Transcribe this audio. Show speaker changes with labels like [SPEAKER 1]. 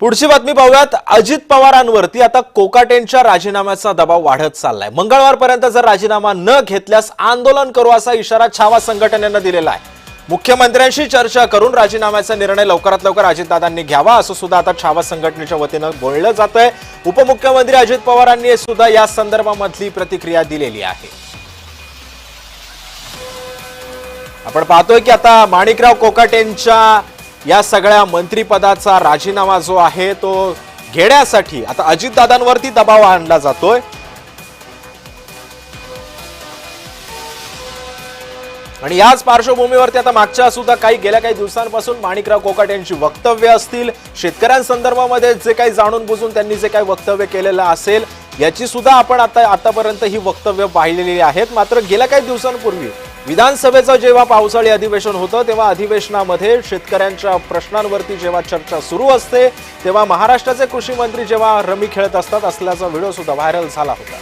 [SPEAKER 1] पुढची बातमी पाहूयात. अजित पवारांवरती आता कोकाटेंच्या राजीनाम्याचा दबाव वाढत चाललाय. मंगळवारपर्यंत जर राजीनामा न घेतल्यास आंदोलन करू असा इशारा छावा संघटनेनं दिलेला आहे. मुख्यमंत्र्यांशी चर्चा करून राजीनाम्याचा निर्णय लवकरात लवकर अजितदादांनी घ्यावा असं सुद्धा आता छावा संघटनेच्या वतीनं बोललं जात आहे उपमुख्यमंत्री अजित पवारांनी सुद्धा या संदर्भामधली प्रतिक्रिया दिलेली आहे. आपण पाहतोय की आता माणिकराव कोकाटेंच्या या सगळ्या मंत्रिपदाचा राजीनामा जो आहे तो घेण्यासाठी आता अजितदादांवरती दबाव आणला जातोय. आणि याच पार्श्वभूमीवरती आता मागच्या सुद्धा काही गेल्या काही दिवसांपासून माणिकराव कोकाट यांची वक्तव्य असतील. शेतकऱ्यांसंदर्भामध्ये जे काही जाणून बुजून त्यांनी जे काही वक्तव्य केलेलं असेल याची सुद्धा आपण आता आतापर्यंत ही वक्तव्य पाहिलेली आहेत. मात्र गेल्या काही दिवसांपूर्वी विधानसभेचं जेव्हा पावसाळी अधिवेशन होतं तेव्हा अधिवेशनामध्ये शेतकऱ्यांच्या प्रश्नांवरती जेव्हा चर्चा सुरू असते तेव्हा महाराष्ट्राचे कृषी मंत्री जेव्हा रमी खेळत असतात असल्याचा व्हिडिओ सुद्धा व्हायरल झाला होता.